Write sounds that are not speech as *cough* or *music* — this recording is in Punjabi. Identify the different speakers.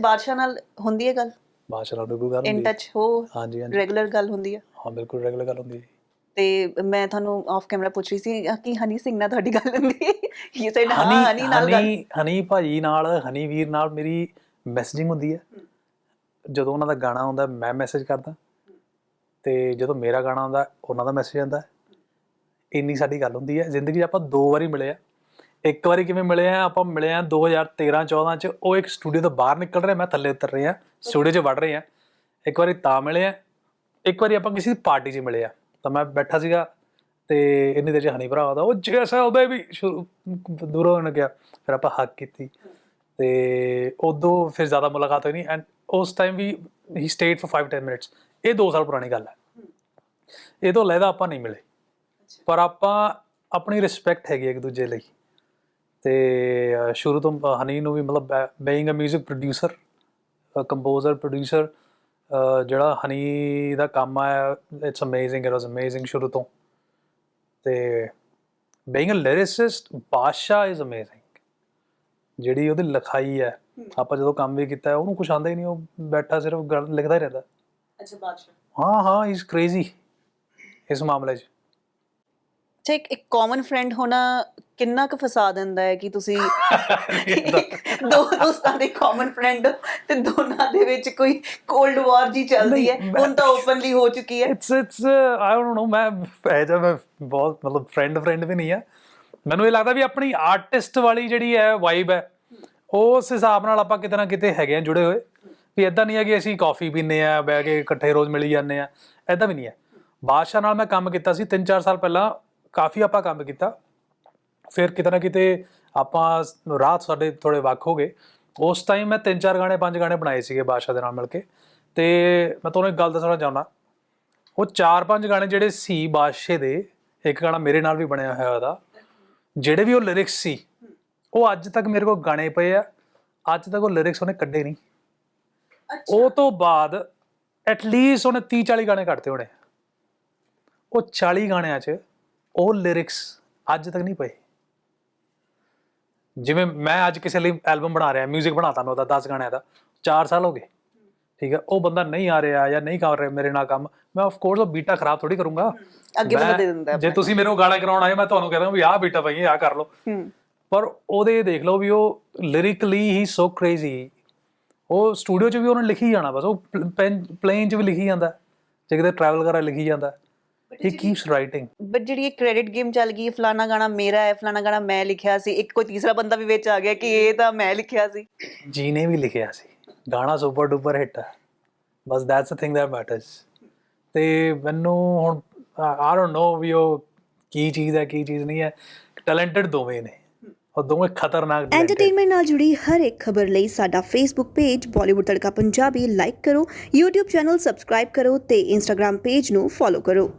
Speaker 1: ਬਾਦਸ਼ਾਹ ਨਾਲ ਹੁੰਦੀ ਹੈ ਗੱਲ?
Speaker 2: ਬਾਦਸ਼ਾਹ ਨਾਲ ਬਿਲਕੁਲ ਗੱਲ
Speaker 1: ਇਨ
Speaker 2: ਹੁੰਦੀ ਹੈ।
Speaker 1: ਟੱਚ ਹੋ
Speaker 2: ਹਾਂਜੀ ਹਾਂਜੀ।
Speaker 1: ਰੈਗੂਲਰ ਗੱਲ ਹੁੰਦੀ ਹੈ
Speaker 2: ਹਾਂ ਬਿਲਕੁਲ ਰੈਗੂਲਰ ਗੱਲ ਹੁੰਦੀ ਹੈ
Speaker 1: ਤੇ ਮੈਂ ਤੁਹਾਨੂੰ ਆਫ ਕੈਮਰਾ ਪੁੱਛ ਰਹੀ ਸੀ ਕਿ ਹਨੀ ਸਿੰਘ ਨਾਲ ਤੁਹਾਡੀ ਗੱਲ ਹੁੰਦੀ ਹੈ? *laughs* ਹੀ ਸੈਡ ਹਾਂ ਹਨੀ
Speaker 2: ਹਨੀ
Speaker 1: ਨਾਲ ਗੱਲ।
Speaker 2: ਹਨੀ ਹਨੀ ਭਾਜੀ ਨਾਲ ਹਨੀ ਵੀਰ ਨਾਲ ਮੇਰੀ ਮੈਸੇਜਿੰਗ ਹੁੰਦੀ ਹੈ। ਜਦੋਂ ਉਹਨਾਂ ਦਾ ਗਾਣਾ ਆਉਂਦਾ ਮੈਂ ਮੈਸੇਜ ਕਰਦਾ। ਤੇ ਜਦੋਂ ਮੇਰਾ ਗਾਣਾ ਆਉਂਦਾ ਉਹਨਾਂ ਦਾ ਮੈਸੇਜ ਆਉਂਦਾ। ਇੰਨੀ ਸਾਡੀ ਗੱਲ ਹੁੰਦੀ ਹੈ। ਜ਼ਿੰਦਗੀ 'ਚ ਆਪਾਂ ਦੋ ਵਾਰੀ ਮਿਲੇ ਆ। ਇੱਕ ਵਾਰੀ ਕਿਵੇਂ ਮਿਲੇ ਆ? ਆਪਾਂ ਮਿਲੇ ਆ 2013 14 ਚ। ਉਹ ਇੱਕ ਸਟੂਡੀਓ ਤੋਂ ਬਾਹਰ ਨਿਕਲ ਰਿਹਾ ਮੈਂ ਥੱਲੇ ਉਤਰ ਰਿਹਾ ਸਟੂਡੀਓ 'ਚ ਵੜ ਰਹੇ ਆ। ਇੱਕ ਵਾਰੀ ਤਾਂ ਮਿਲੇ ਆ। ਇੱਕ ਵਾਰੀ ਆਪਾਂ ਕਿਸੇ ਪਾਰਟੀ 'ਚ ਮਿਲੇ ਆ। ਤਾਂ ਮੈਂ ਬੈਠਾ ਸੀਗਾ ਤੇ ਇੰਨੀ ਦੇਰ 'ਚ ਹਨੀ ਭਰਾ ਆਦਾ ਉਹ ਜੈਸਾ ਉਹ ਬੇਬੀ ਦੂਰੋਂ ਉਹਨੇ ਕਿਹਾ। ਫਿਰ ਆਪਾਂ ਹੱਕ ਕੀਤੀ। ਤੇ ਉਦੋਂ ਫਿਰ ਜ਼ਿਆਦਾ ਮੁਲਾਕਾਤ ਹੋਈ ਨਹੀਂ ਐਂਡ ਉਸ ਟਾਈਮ ਵੀ ਹੀ ਸਟੇਡ ਫॉर 5 10 ਮਿੰਟਸ ਇਹ 2 ਸਾਲ ਪੁਰਾਣੀ ਗੱਲ ਹੈ ਇਹ ਤੋਂ ਲੈਦਾ ਆਪਾਂ ਨਹੀਂ ਮਿਲੇ। ਪਰ ਆਪਾਂ ਆਪਣੀ ਰਿਸਪੈਕਟ ਹੈਗੀ ਇੱਕ ਦੂਜੇ ਲਈ। ਤੇ ਸ਼ੁਰੂ ਤੋਂ ਹਨੀ ਨੂੰ ਵੀ ਮਤਲਬ ਬੀਇੰਗ ਅ 뮤직 ਪ੍ਰੋਡਿਊਸਰ ਕੰਪੋਜ਼ਰ ਪ੍ਰੋਡਿਊਸਰ ਜਿਹੜਾ ਹਨੀ ਦਾ ਕੰਮ ਆ it's amazing it was amazing ਸ਼ੁਰੂ ਤੋਂ। ਤੇ being uh lyricist Badshah is amazing ਜਿਹੜੀ ਉਹਦੀ ਲਿਖਾਈ ਹੈ ਆਪਾਂ ਜਦੋਂ ਕੰਮ ਵੀ ਕੀਤਾ ਉਹਨੂੰ ਕੁਝ ਆਉਂਦਾ ਹੀ ਨਹੀਂ ਉਹ ਬੈਠਾ ਸਿਰਫ ਲਿਖਦਾ ਹੀ ਰਹਿੰਦਾ।
Speaker 1: ਅੱਛਾ ਬਾਦਸ਼ਾਹ।
Speaker 2: ਹਾਂ ਹਾਂ ਇਜ਼ ਕ੍ਰੇਜ਼ੀ ਇਸ ਮਾਮਲੇ 'ਚ।
Speaker 1: ਅੱਛਾ ਇੱਕ ਇੱਕ ਕਾਮਨ ਫਰੈਂਡ ਹੋਣਾ ਕਿੰਨਾ ਕੁ ਫਸਾ ਦਿੰਦਾ ਹੈ ਕਿ ਤੁਸੀਂ *laughs* ਦੋ ਦੋਸਤਾਂ ਦੇ ਕਾਮਨ ਫਰੈਂਡ ਤੇ ਦੋਨਾਂ ਦੇ ਵਿੱਚ ਕੋਈ ਕੋਲਡ ਵਾਰ ਜੀ ਚੱਲਦੀ ਹੈ? ਹੁਣ ਤਾਂ ਓਪਨਲੀ ਹੋ ਚੁੱਕੀ ਹੈ।
Speaker 2: It's it's I don't know ਮੈਂ ਜਿਹਾ ਮੈਂ ਬਹੁਤ ਮਤਲਬ ਫਰੈਂਡ ਫਰੈਂਡ ਵੀ ਨਹੀਂ ਆ। ਮੈਨੂੰ ਇਹ ਲੱਗਦਾ ਵੀ ਆਪਣੀ ਆਰਟਿਸਟ ਵਾਲੀ ਜਿਹੜੀ ਹੈ ਵਾਈਬ ਹੈ ਉਸ ਹਿਸਾਬ ਨਾਲ ਆਪਾਂ ਕਿਤੇ ਨਾ ਕਿਤੇ ਹੈਗੇ ਆ ਜੁੜੇ ਹੋਏ। ਵੀ ਇਦਾਂ ਨਹੀਂ ਹੈ ਕਿ ਅਸੀਂ ਕਾਫੀ ਪੀਂਦੇ ਆ ਬਹਿ ਕੇ ਇਕੱਠੇ ਰੋਜ਼ ਮਿਲੀ ਜਾਂਦੇ ਆ ਇਦਾਂ ਵੀ ਨਹੀਂ ਹੈ। ਬਾਦਸ਼ਾਹ ਨਾਲ ਮੈਂ ਕੰਮ ਕੀਤਾ ਸੀ 3-4 ਸਾਲ ਪਹਿਲਾਂ ਕਾਫੀ ਆਪਾਂ ਕੰਮ ਕੀਤਾ। ਫਿਰ ਕਿਤੇ ਨਾ ਕਿਤੇ ਆਪਾਂ ਰਾਤ ਸਾਡੇ ਥੋੜੇ ਵੱਖ ਹੋ ਗਏ। ਉਸ ਟਾਈਮ ਮੈਂ 3-4 ਗਾਣੇ 5 ਗਾਣੇ ਬਣਾਏ ਸੀਗੇ ਬਾਦਸ਼ਾਹ ਦੇ ਨਾਲ ਮਿਲ ਕੇ। ਤੇ ਮੈਂ ਤੁਹਾਨੂੰ ਇੱਕ ਗੱਲ ਦੱਸਣਾ ਚਾਹੁੰਦਾ। ਉਹ 4-5 ਗਾਣੇ ਜਿਹੜੇ ਸੀ ਬਾਦਸ਼ਾਹ ਦੇ ਇੱਕ ਗਾਣਾ ਮੇਰੇ ਨਾਲ ਵੀ ਬਣਿਆ ਹੋਇਆ ਉਹਦਾ ਜਿਹੜੇ ਵੀ ਉਹ ਲਿਰਿਕਸ ਸੀ ਉਹ ਅੱਜ ਤੱਕ ਮੇਰੇ ਕੋਲ ਗਾਣੇ ਪਏ ਆ। ਅੱਜ ਤੱਕ ਉਹ ਲਿਰਿਕਸ ਉਹਨੇ ਕੱਢੇ ਨਹੀਂ। ਉਹ ਤੋਂ ਬਾਅਦ ਐਟ ਲੀਸਟ ਉਹਨੇ 30 40 ਗਾਣੇ ਕੱਢਤੇ ਹੋਣੇ। ਉਹ 40 ਗਾਣਿਆਂ 'ਚ ਉਹ ਲਿਰਿਕਸ ਅੱਜ ਤੱਕ ਨਹੀਂ ਪਏ। ਜਿਵੇਂ ਮੈਂ ਅੱਜ ਕਿਸੇ ਲਈ ਐਲਬਮ ਬਣਾ ਰਿਹਾ ਮਿਊਜ਼ਿਕ ਬਣਾਤਾ ਮੈਂ ਉਹਦਾ 10 ਗਾਣਿਆਂ ਦਾ 4 ਸਾਲ ਹੋ ਗਏ। ਠੀਕ ਹੈ ਉਹ ਬੰਦਾ ਨਹੀਂ ਆ ਰਿਹਾ ਜਾਂ ਨਹੀਂ ਕਰ ਰਿਹਾ ਮੇਰੇ ਨਾਲ ਕੰਮ ਮੈਂ ਆਫ ਕੋਰਸ ਉਹ ਬੀਟਾ ਖਰਾਬ ਥੋੜੀ ਕਰੂੰਗਾ।
Speaker 1: ਅੱਗੇ ਬੰਦਾ ਦੇ ਦਿੰਦਾ
Speaker 2: ਜੇ ਤੁਸੀਂ ਮੇਰੇ ਕੋਲ ਗਾਣਾ ਕਰਾਉਣ ਆਏ ਮੈਂ ਤੁਹਾਨੂੰ ਕਹਿੰਦਾ ਵੀ ਆਹ ਬੀਟਾ ਭਾਈ ਆਹ ਕਰ ਲਓ। ਪਰ ਉਹਦੇ ਦੇਖ ਲਓ ਵੀ ਉਹ ਲਿਰਿਕਲੀ ਹੀ ਸੋ ਕ੍ਰੇਜ਼ੀ ਉਹ ਸਟੂਡੀਓ 'ਚ ਵੀ ਉਹਨੇ ਲਿਖੀ ਜਾਣਾ ਬਸ ਉਹ ਪਲੇਨ 'ਚ ਵੀ ਲਿਖੀ ਜਾਂਦਾ। ਜੇ ਕਿਤੇ ਟਰੈਵਲ ਕਰਾ ਲਿਖੀ ਜਾਂਦਾ। ਹੀ ਕੀਪਸ ਰਾਈਟਿੰਗ
Speaker 1: ਬਟ ਜਿਹੜੀ ਇਹ ਕ੍ਰੈਡਿਟ ਗੇਮ ਚੱਲ ਗਈ ਫਲਾਣਾ ਗਾਣਾ ਮੇਰਾ ਹੈ ਫਲਾਣਾ ਗਾਣਾ ਮੈਂ ਲਿਖਿਆ ਸੀ ਇੱਕ ਕੋਈ ਤੀਸਰਾ ਬੰਦਾ ਵੀ ਵਿੱਚ ਆ ਗਿਆ ਕਿ ਇਹ ਤਾਂ ਮੈਂ ਲਿਖਿਆ ਸੀ।
Speaker 2: ਜੀ ਨੇ ਵੀ ਲਿਖਿਆ ਸੀ। ਗਾਣਾ ਸੁਪਰ ਡੂਪਰ ਹਿੱਟ ਹੈ। ਬਸ that's a thing that matters ਤੇ ਮੈਨੂੰ ਹੁਣ ਆਈ ਡੋਨਟ ਨੋ ਵੀ ਉਹ ਕੀ ਚੀਜ਼ ਹੈ ਕੀ ਚੀਜ਼ ਨਹੀਂ ਹੈ। ਟੈਲੈਂਟਡ ਦੋਵੇਂ ਨੇ। ਉਹ ਦੋਵੇਂ ਖਤਰਨਾਕ
Speaker 3: ਐਂਟਰਟੇਨਮੈਂਟ ਨਾਲ ਜੁੜੀ ਹਰ ਇੱਕ ਖਬਰ ਲਈ ਸਾਡਾ Facebook page Bollywood Tadka Punjabi like ਕਰੋ। YouTube ਚੈਨਲ ਸਬਸਕ੍ਰਾਈਬ ਕਰੋ ਤੇ Instagram ਪੇਜ ਨੂੰ ਫੋਲੋ ਕਰੋ।